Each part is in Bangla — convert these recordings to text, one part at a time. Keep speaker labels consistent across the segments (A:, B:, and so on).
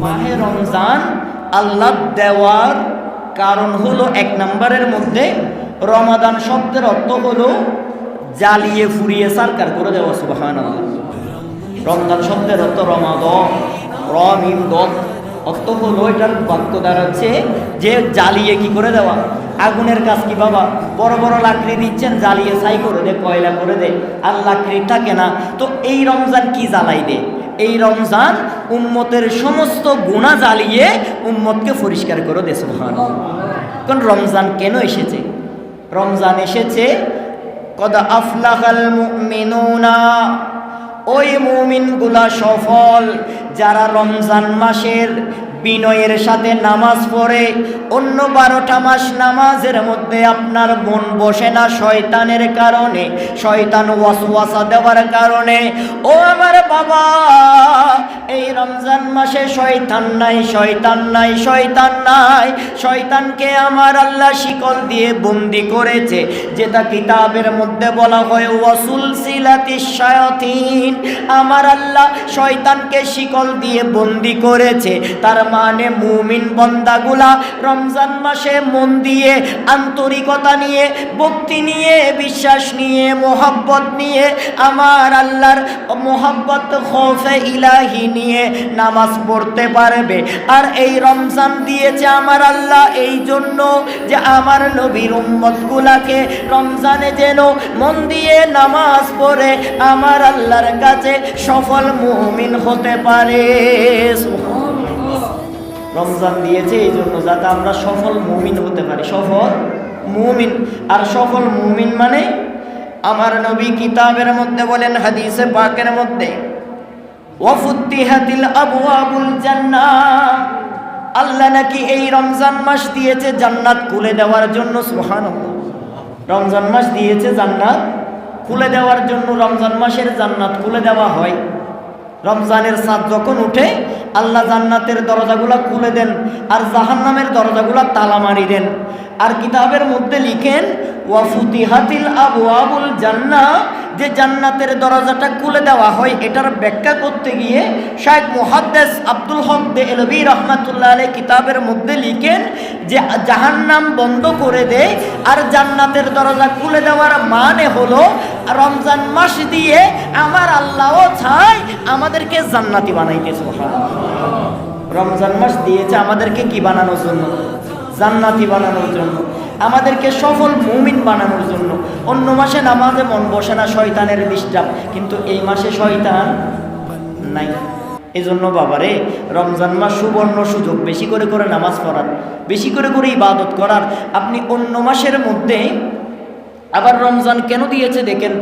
A: মাহে রমজান আল্লাহ দেওয়ার কারণ হলো এক নম্বরের মধ্যে রমাদান শব্দের অর্থ হলো জ্বালিয়ে ফুরিয়ে সারকার করে দেওয়া সুবাহান রমজান শব্দের অর্থ রমাদ রমিম দত অর্থ হলো এটার বাক্য দাঁড়াচ্ছে যে জ্বালিয়ে কি করে দেওয়া? আগুনের কাজ কি বাবা? বড় বড় লাকড়ি দিচ্ছেন, জ্বালিয়ে ছাই করে দে, কয়লা করে দে। আর লাকড়ি থাকে না, তো এই রমজান কি জ্বালাই দে? এই রমজান উম্মতের সমস্ত গুণা জ্বালিয়ে উম্মতকে পরিষ্কার করে দে সুবহান কারণ রমজান কেন এসেছে? রমজান এসেছে, কদা আফলাহাল মুমিনুনা। ওই মুমিনগুলা সফল, যারা রমজান মাসের বিনয়ের সাথে নামাজ পড়ে, অন্য বারোটা মাস নামাজের মধ্যে আপনার মন বসে না শয়তানের কারণে, শয়তান ওয়াসওয়াসা দেওয়ার কারণে, ও আমার বাবা, এই রমজান মাসে শয়তান নাই শয়তান নাই শয়তান নাই, শয়তানকে আমার আল্লাহ শিকল দিয়ে বন্দি করেছে। যেটা কিতাবের মধ্যে বলা হয়, ওয়াসুল সিলাতি শায়াতিন আমার আল্লাহ শয়তানকে শিকল দিয়ে বন্দি করেছে। তার মানে মুমিন বন্দাগুলা রমজান মাসে মন দিয়ে, আন্তরিকতা নিয়ে, ভক্তি নিয়ে, বিশ্বাস নিয়ে, মোহাব্বত নিয়ে, আমার আল্লাহর মোহাব্বত, খৌফে ইলাহি নিয়ে নামাজ পড়তে পারবে। আর এই রমজান দিয়েছে আমার আল্লাহ এই জন্য যে আমার নবীর উম্মতগুলাকে রমজানে যেন মন দিয়ে নামাজ পড়ে, আমার আল্লাহর কাছে সফল মুমিন হতে পারে। রমজান দিয়েছে, এই জন্য যাতে আমরা সফল মুমিন হতে পারি। সফল মুমিন। আর সফল মুমিন মানে আমার নবী কিতাবের মধ্যে বলেন, হাদিসে পাকের মধ্যে, ওয়াফুত্তিহাতিল আবওয়াবুল জান্নাহ। আল্লাহ নাকি এই রমজান মাস দিয়েছে জান্নাত খুলে দেওয়ার জন্য, সুবহানাল্লাহ। রমজান মাস দিয়েছে জান্নাত খুলে দেওয়ার জন্য, রমজান মাসের জান্নাত খুলে দেওয়া হয়। রমজানের চাঁদ যখন উঠে আল্লাহ জান্নাতের দরজাগুলা খুলে দেন, আর জাহান্নামের দরজাগুলা তালা মারি দেন। আর কিতাবের মধ্যে লিখেন ওয়াফুতিহাতিল আবু আবুল জান্না যে জান্নাতের দরজাটা খুলে দেওয়া হয়, এটার ব্যাখ্যা করতে গিয়ে শাহেদ মুহাদ্দেস আব্দুল হক দে এলবি রহমাতুল্লাহ আলী কিতাবের মধ্যে লিখেন যে, জাহান্নাম বন্ধ করে দেয় আর জান্নাতের দরজা খুলে দেওয়ার মানে হলো রমজান মাস দিয়ে আমার আল্লাহও চায় আমাদেরকে জান্নাতি বানাইতেছে রমজান মাস দিয়েছে আমাদেরকে কি বানানোর জন্য? জান্নাতি বানানোর জন্য। আমাদেরকে সফল মুমিন বানানোর জন্য। অন্য মাসে নামাজে মন বসে না শয়তানের ডিস্টার্ব কিন্তু এই মাসে শয়তান নাই। এই জন্য বাবারে, রমজান মাস সুবর্ণ সুযোগ, বেশি করে করে নামাজ পড়ার, বেশি করে করে ইবাদত করার। আপনি অন্য মাসের মধ্যে আবার রমজান কেন দিয়েছে দেখেন?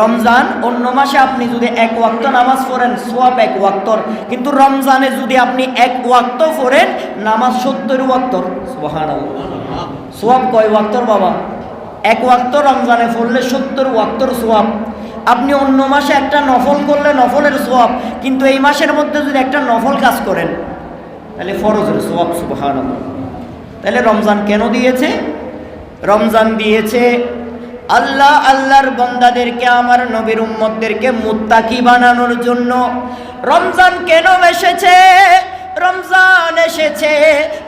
A: রমজান অন্য মাসে আপনি যদি এক ওয়াক্ত নামাজ পড়েন, সোয়াব এক ওয়াক্তর কিন্তু রমজানে যদি আপনি এক ওয়াক্ত পড়েন, নামাজ সত্তর ওয়াক্তর সোহান সোয়াব কয় ওয়াক্তর বাবা? এক ওয়াক্ত রমজানে পড়লে সত্তর ওয়াক্তর সোয়াব। আপনি অন্য মাসে একটা নফল করলে নফলের সোয়াব, কিন্তু এই মাসের মধ্যে যদি একটা নফল কাজ করেন, তাহলে ফরজের সোয়াব সুবহান তাহলে রমজান কেন দিয়েছে? রমজান দিয়েছে আল্লাহ আল্লাহর বন্দাদেরকে আমার নবীর উম্মতদেরকে মুত্তাকি বানানোর জন্য রমজান কেন এসেছে? রমজান এসেছে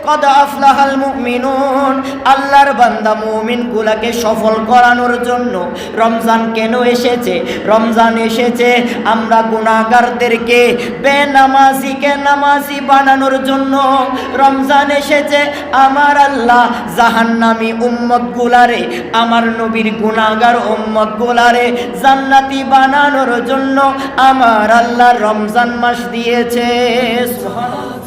A: কদ আফলাহাল মুমিনুন। আল্লাহর বান্দা মুমিন গুলাকে সফল করানোর জন্য রমজান কেন এসেছে? রমজান এসেছে, আমরা গুণাগারদেরকে বেনামাজিকে নামাজি বানানোর জন্য। রমজান এসেছে, আমার আল্লাহ জাহান্নামি উম্মত গুলারে আমার নবীর গুণাগার উম্মত গুলারে জান্নাতি বানানোর জন্য আমার আল্লাহ রমজান মাস দিয়েছে। সুবহানাল্লাহ।